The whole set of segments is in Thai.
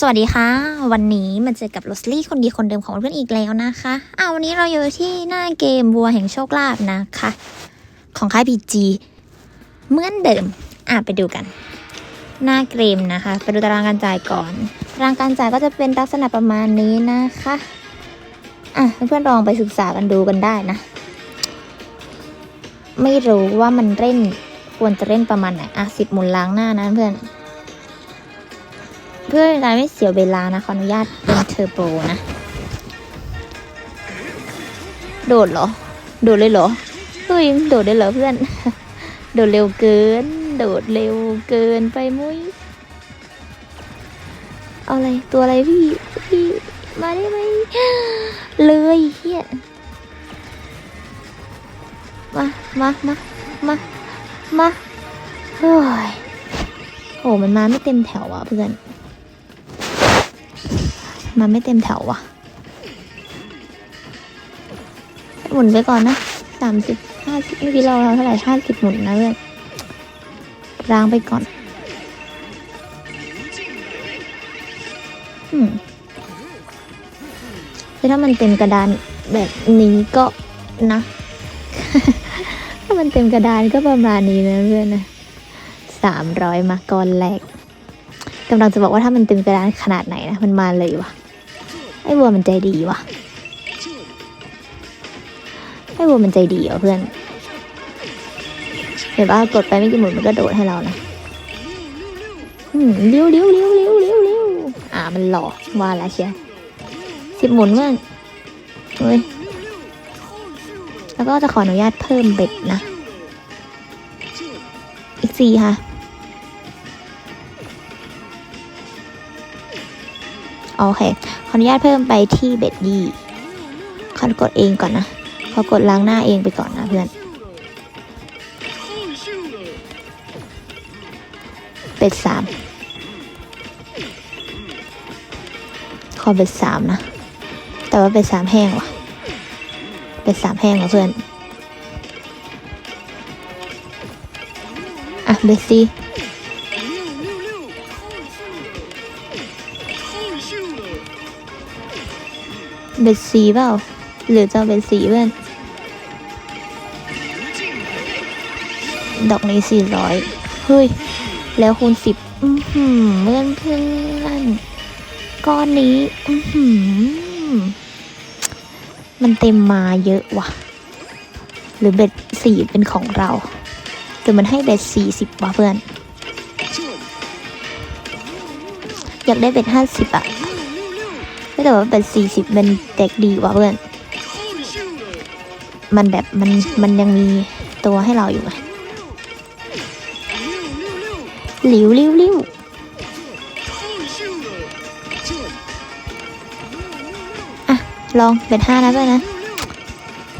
สวัสดีค่ะ วันนี้มาเจอกับโรสลี่คนดีคนเดิมของเพื่อนอีกแล้วนะคะอ้าววันนี้เราอยู่ที่หน้าเกมวัวแห่งโชคลาภนะคะ ของค่ายพีจีเหมือนเดิม อะไปดูกัน หน้าเกมนะคะ ไปดูตารางการจ่ายก่อน ตารางการจ่ายก็จะเป็นลักษณะประมาณนี้นะคะอะเพื่อนๆลองไปศึกษากันดูกันได้นะ ไม่รู้ว่ามันเล่นควรจะเล่นประมาณไหนอะสิบหมุนล้างหน้านะเพื่อน เพื่อเป็นาไม่เสียเวลานะขออนุญาตเป็นเทอร์โบนะ โดดเหรอ โดดเลยเหรอเฮ้ยโดดได้เหรอเพื่อน โดดเร็วเกิน โดดเร็วเกินไปมุ้ยเอาอะไรตัวอะไรพี่พี่มาได้ไหมเลยเฮียมามามามามาเฮ้ยโอ้มันมาไม่เต็มแถวอะเพื่อน มันไม่เต็มแถวว่ะหมุนไปก่อนนะสามสิบห้าสิบเมื่อกี้เราเราเท่าไหร่ห้าสิบหมุนนะเพื่อนล้างไปก่อน อืมคือถ้ามันเต็มกระดานแบบนี้ก็นะ ถ้ามันเต็มกระดานก็ประมาณนี้นะเพื่อนนะสามร้อยมาก่อนแรกกำลังจะบอกว่าถ้ามันเต็มกระดานขนาดไหนนะ มันมาเลยวะ ไอ้วัวมันใจดีวะไอ้วัวมันใจดีเหรอเพื่อนเห็นว่ากดไปไม่กี่หมุนมันก็โดดให้เรานะเลี้ยวเลี้ยวเลี้ยวเลี้ยวเลี้ยวเลี้ยวอ่ามันหล่อว่าแล้วเชียสิบหมุนเพื่อนเฮ้ยแล้วก็จะขออนุญาตเพิ่มเบ็ดนะ อีกสี่ค่ะ โอเค ขออนุญาตเพิ่มไปที่เบ็ดยี่ขอกดเองก่อนนะขอกดล้างหน้าเองไปก่อนนะเพื่อนเบ็ดสามขอเบ็ดสามนะ แต่ว่าเบ็ดสามแห้งว่ะเบ็ดสามแห้งว่ะเพื่อน อะ เบ็ดสี่ เบ็ดสีเปล่า หรือจะเบ็ดสีเพื่อนดอกนี้สี่ร้อยเฮ้ย แล้วคูณสิบอือหือเพื่อนเพื่อนก้อนนี้ อือหือมันเต็มมาเยอะว่ะ หรือเบ็ดสี่เป็นของเราหรือมันให้เบ็ดสี่สิบว่ะเพื่อน อยากได้เบ็ดห้าสิบอะ แต่ว่าเบ็ดสี่สิบเป็นเด็กดีว่ะเพื่อน มันแบบมันมันยังมีตัวให้เราอยู่ไงหลิวหลิวหลิวอะลองเบ็ดห้านะเพื่อนนะ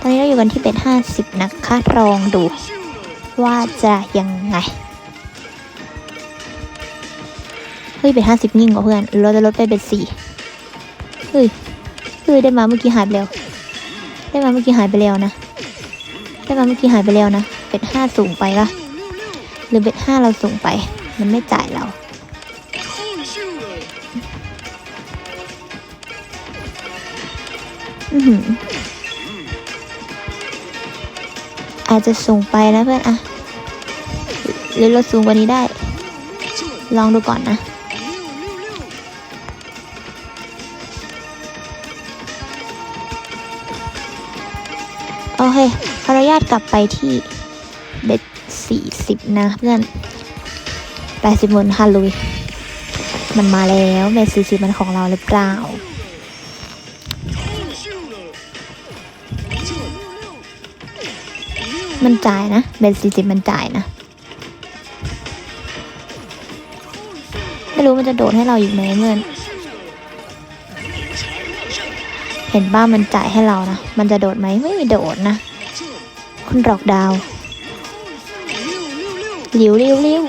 ตอนนี้เราอยู่กันที่เบ็ดห้าสิบนะคะลองดู ว่าจะยังไงเฮ้ยเบ็ดห้าสิบยิ่งกว่าเพื่อน เราจะลดไปเบ็ดสี่ เฮ้ยเฮ้ยได้มาเมื่อกี้หายไปแล้ว ได้มาเมื่อกี้หายไปแล้วนะ ได้มาเมื่อกี้หายไปแล้วนะ เบ็ดห้าสูงไปปะหรือเบ็ดห้าเราสูงไป มันไม่จ่ายเราอือหือาจจะสูงไปนะเพื่อนอะหรือเราสูงกว่านี้ได้ ลองดูก่อนนะ เคขออนุญาตกลับไปที่เบ็ดสี่สิบนะเพื่อนแปดสิบหมุนฮาลุย มันมาแล้วเบ็ดสี่สิบมันของเราหรือเปล่ามันจ่ายนะเบ็ดสี่สิบมันจ่ายนะ ไม่รู้มันจะโดดให้เราอีกไหมเพื่อน ห็นบ้ามันจ่ายให้เรานะ มันจะโดดไหมไม่โดดนะ คุณดอกดาวหลิวหลิวหลิว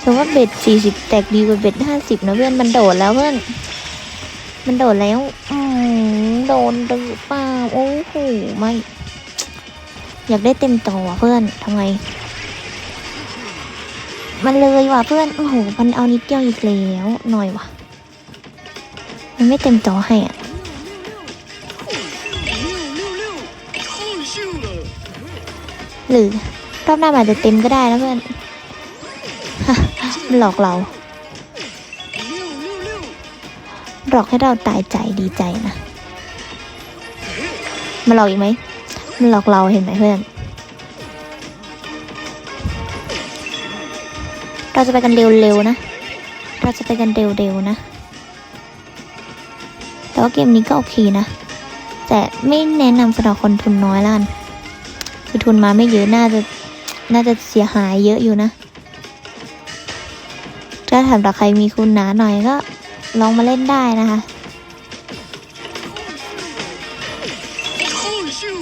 แต่ว่าเบ็ดสี่สิบแตกดีกว่าเบ็ดห้าสิบนะเพื่อนมันโดดแล้วเพื่อน มันโดดแล้วอืมโดนหรือเปล่าโอ้โหไม่ อยากได้เต็มตัวเพื่อนทำไง มันเลยว่ะเพื่อนโอ้โหมันเอานิดเดียวอีกแล้วหน่อยว่ะ มันไม่เต็มจอให้อะหรือรอบหน้าอาจจะเต็มก็ได้นะเพื่อนมันหลอกเรา หลอกให้เราตายใจดีใจนะมันหลอกอีกไหมมันหลอกเราเห็นไหมเพื่อน จะไปกันเร็วๆนะ เราจะไปกันเร็วๆนะ แต่ว่าเกมนี้ก็โอเคนะ แต่ไม่แนะนำสำหรับคนทุนน้อยละกันคือทุนมาไม่เยอะน่าจะน่าจะเสียหายเยอะอยู่นะ ถ้าถามถ้าใครมีคุณหนาหน่อยก็ลองมาเล่นได้นะคะ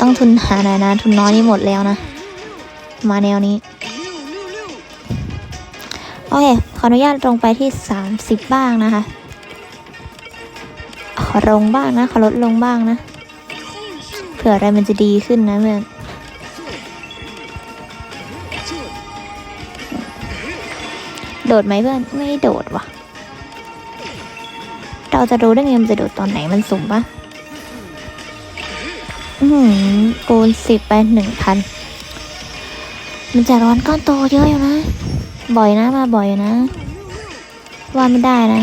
ต้องทุนหาหน่อยนะ ทุนน้อยนี่หมดแล้วนะ มาแนวนี้ โอเค ขออนุญาตลงไปที่ 30 บ้างนะคะ ขอลงบ้างนะ ขอลดลงบ้างนะ เผื่ออะไรมันจะดีขึ้นนะเพื่อนโดดไหมเพื่อน ไม่โดดว่ะ เราจะรู้ได้ไงมันจะโดดตอนไหนมันสุ่มปะอืมคูณสิบไปหนึ่งพัน มันจะร้อนก้อนโตเยอะอยู่นะ บ่อยนะมาบ่อยนะ ว่าไม่ได้นะ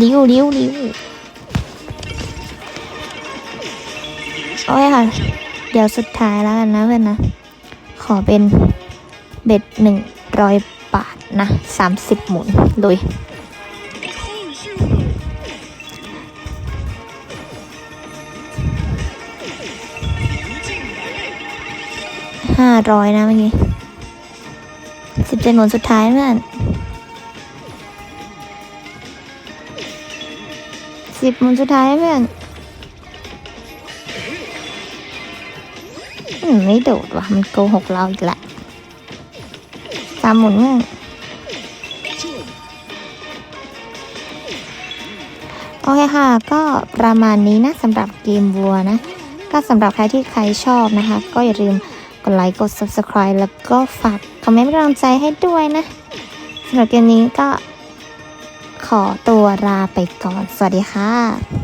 ลิ้วลิ้วลิ้วโอ้ยค่ะ เดี๋ยวสุดท้ายแล้วกันนะเพื่อนนะ ขอเป็นเบ็ดหนึ่งร้อยบาทนะสามสิบหมุนเลย ห้าร้อยนะเมื่อกี้สิบเจ็ดหมุนสุดท้ายเพื่อนสิบหมุนสุดท้ายเพื่อนไม่โดดว่ะ มันโกหกเราอีกแหละสามหมุนเพื่อนโอเคค่ะ ก็ประมาณนี้นะสำหรับเกมวัวนะ ก็สำหรับใครที่ใครชอบนะคะ ก็อย่าลืม กดไลค์กด subscribe แล้วก็ฝากคอมเมนต์เป็นกำลังใจให้ด้วยนะสำหรับเกมนี้ก็ขอตัวลาไปก่อน สวัสดีค่ะ